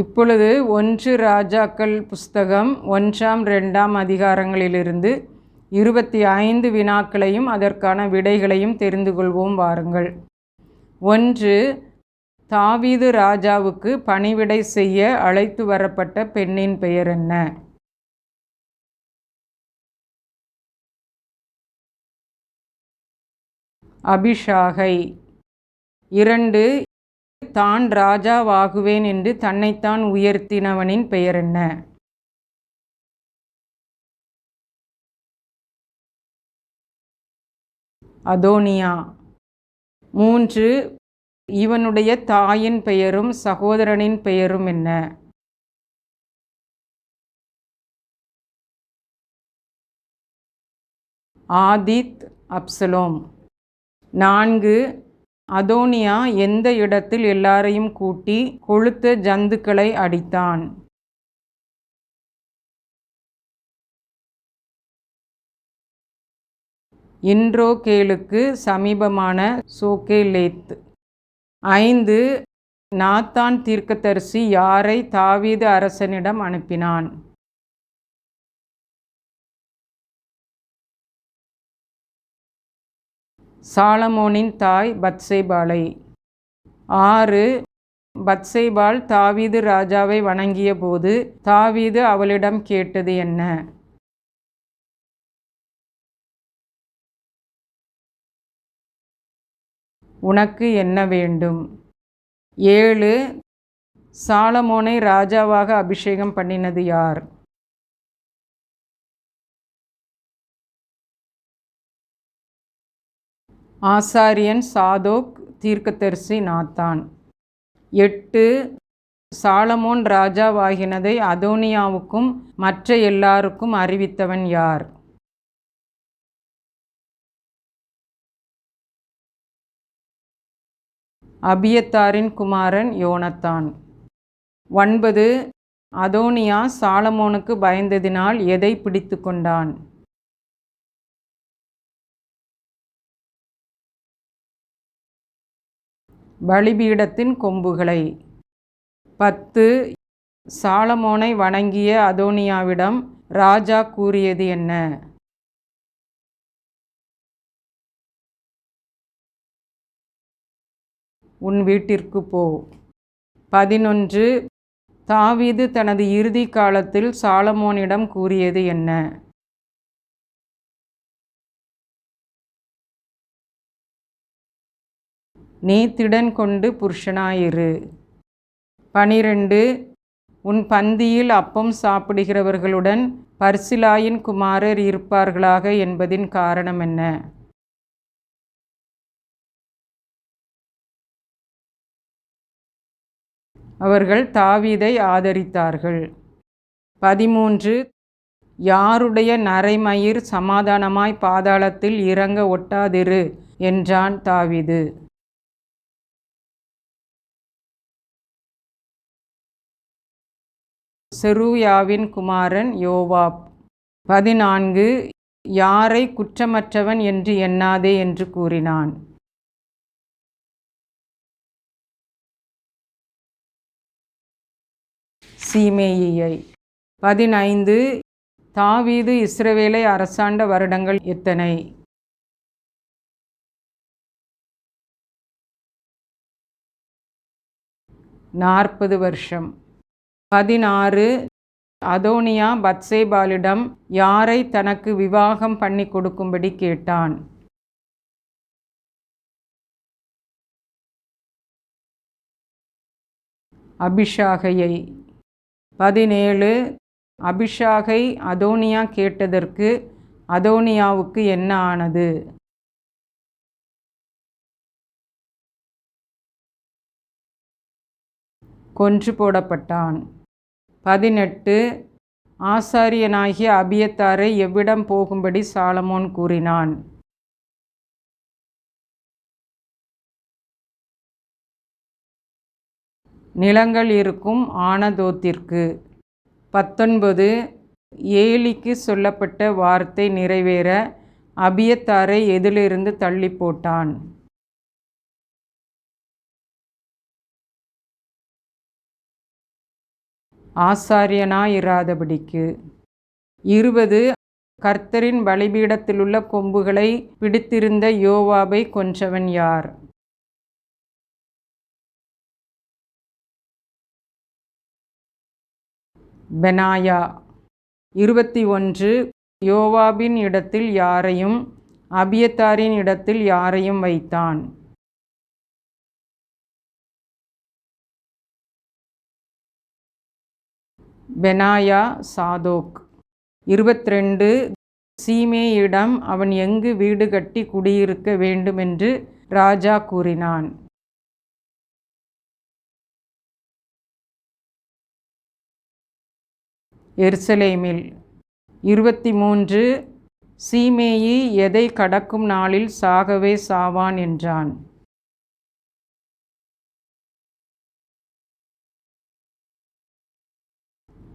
இப்பொழுது ஒன்று ராஜாக்கள் புஸ்தகம் ஒன்றாம் ரெண்டாம் அதிகாரங்களிலிருந்து இருபத்தி ஐந்து வினாக்களையும் அதற்கான விடைகளையும் தெரிந்து கொள்வோம் வாருங்கள். ஒன்று தாவீது ராஜாவுக்கு பணிவிடை செய்ய அழைத்து வரப்பட்ட பெண்ணின் பெயர் என்ன? அபிஷாகை. இரண்டு தான் ராஜாவாகுவேன் என்று தன்னைத்தான் உயர்த்தினவனின் பெயர் என்ன? அதோனியா. மூன்று இவனுடைய தாயின் பெயரும் சகோதரனின் பெயரும் என்ன? ஆதித் அப்சலோம். நான்கு அதோனியா எந்த இடத்தில் எல்லாரையும் கூட்டி கொளுத்த ஜந்துக்களை அடித்தான். இன்ட்ரோகேலுக்கு சமீபமான சோகேலேத் ஐந்து நாத்தான் தீர்க்கதரிசி யாரை தாவீது அரசனிடம் அனுப்பினான்? சாலமோனின் தாய் பத்சேபாலை. ஆறு பத்சேபால் தாவீது ராஜாவை வணங்கிய போது தாவீது அவளிடம் கேட்டது என்ன? உனக்கு என்ன வேண்டும்? ஏழு சாலமோனை ராஜாவாக அபிஷேகம் பண்ணினது யார்? ஆசாரியன் சாதோக் தீர்க்கதரிசி நாத்தான். எட்டு சாலமோன் ராஜாவாகினதை அதோனியாவுக்கும் மற்ற எல்லாருக்கும் அறிவித்தவன் யார்? அபியத்தாரின் குமாரன் யோனத்தான். ஒன்பது அதோனியா சாலமோனுக்கு பயந்ததினால் எதை பிடித்து கொண்டான் பலிபீடத்தின் கொம்புகளை. பத்து சாலமோனை வணங்கிய அதோனியாவிடம் ராஜா கூறியது என்ன? உன் வீட்டிற்கு போ. பதினொன்று தாவீது தனது இறுதி காலத்தில் சாலமோனிடம் கூறியது என்ன? நீ திடன் கொண்டு புருஷனாயிரு. பனிரெண்டு உன் பந்தியில் அப்பம் சாப்பிடுகிறவர்களுடன் பர்சிலாயின் குமாரர் இருப்பார்களாக என்பதின் காரணம் என்ன? அவர்கள் தாவீதை ஆதரித்தார்கள். பதிமூன்று யாருடைய நரைமயிர் சமாதானமாய் பாதாளத்தில் இறங்க ஒட்டாதிரு என்றான் தாவீது. செருயாவின் குமாரன் யோவாப். பதினான்கு யாரை குற்றமற்றவன் என்று எண்ணாதே என்று கூறினான். சீமேயியை. பதினைந்து தாவீது இஸ்ரவேலை அரசாண்ட வருடங்கள் எத்தனை? நாற்பது வருஷம். பதினாறு அதோனியா பத்சேபாலிடம் யாரை தனக்கு விவாகம் பண்ணி கொடுக்கும்படி கேட்டான். அபிஷாகையை. பதினேழு அபிஷாகை அதோனியா கேட்டதற்கு அதோனியாவுக்கு என்ன ஆனது? கொன்று போடப்பட்டான். பதினெட்டு. ஆசாரியனாகிய அபியத்தாரை எவ்விடம் போகும்படி சாலமோன் கூறினான்? நிலங்கள் இருக்கும் ஆனதோத்திற்கு. பத்தொன்பது. ஏலிக்கு சொல்லப்பட்ட வார்த்தை நிறைவேற அபியத்தாரை எதிலிருந்து தள்ளி போட்டான்? ஆசாரியனாயிராதபடிக்கு. இருபது கர்த்தரின் பலிபீடத்திலுள்ள கொம்புகளை பிடித்திருந்த யோவாபை கொன்றவன் யார்? பெனாயா. இருபத்தி ஒன்று யோவாபின் இடத்தில் யாரையும் அபியத்தாரின் இடத்தில் யாரையும் வைத்தான். Benaiah Zadok. இருபத்திரெண்டு சீமேயிடம் அவன் எங்கு வீடு கட்டி குடியிருக்க வேண்டுமென்று ராஜா கூறினான். எருசலேமில். இருபத்தி மூன்று சீமேயி எதை கடக்கும் நாளில் சாகவே சாவான் என்றான்.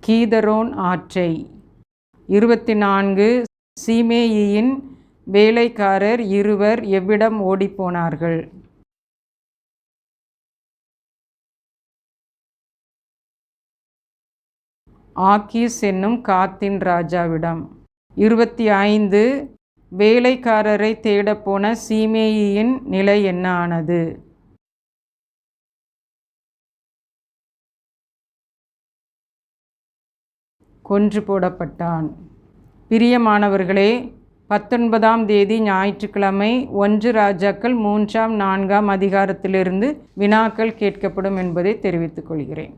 கீதரோன் ஆற்றை. இருபத்தி நான்கு சீமேயியின் வேலைக்காரர் இருவர் எவ்விடம் ஓடிப்போனார்கள்? ஆக்கீஸ் என்னும் காத்தின் ராஜாவிடம். இருபத்தி ஐந்து வேலைக்காரரை தேடப்போன சீமேயியின் நிலை என்ன ஆனது? கொன்று போடப்பட்டான். பிரியமானவர்களே பத்தொன்பதாம் தேதி ஞாயிற்றுக்கிழமை ஒன்று ராஜாக்கள் மூன்றாம் நான்காம் அதிகாரத்திலிருந்து வினாக்கள் கேட்கப்படும் என்பதை தெரிவித்துக் கொள்கிறேன்.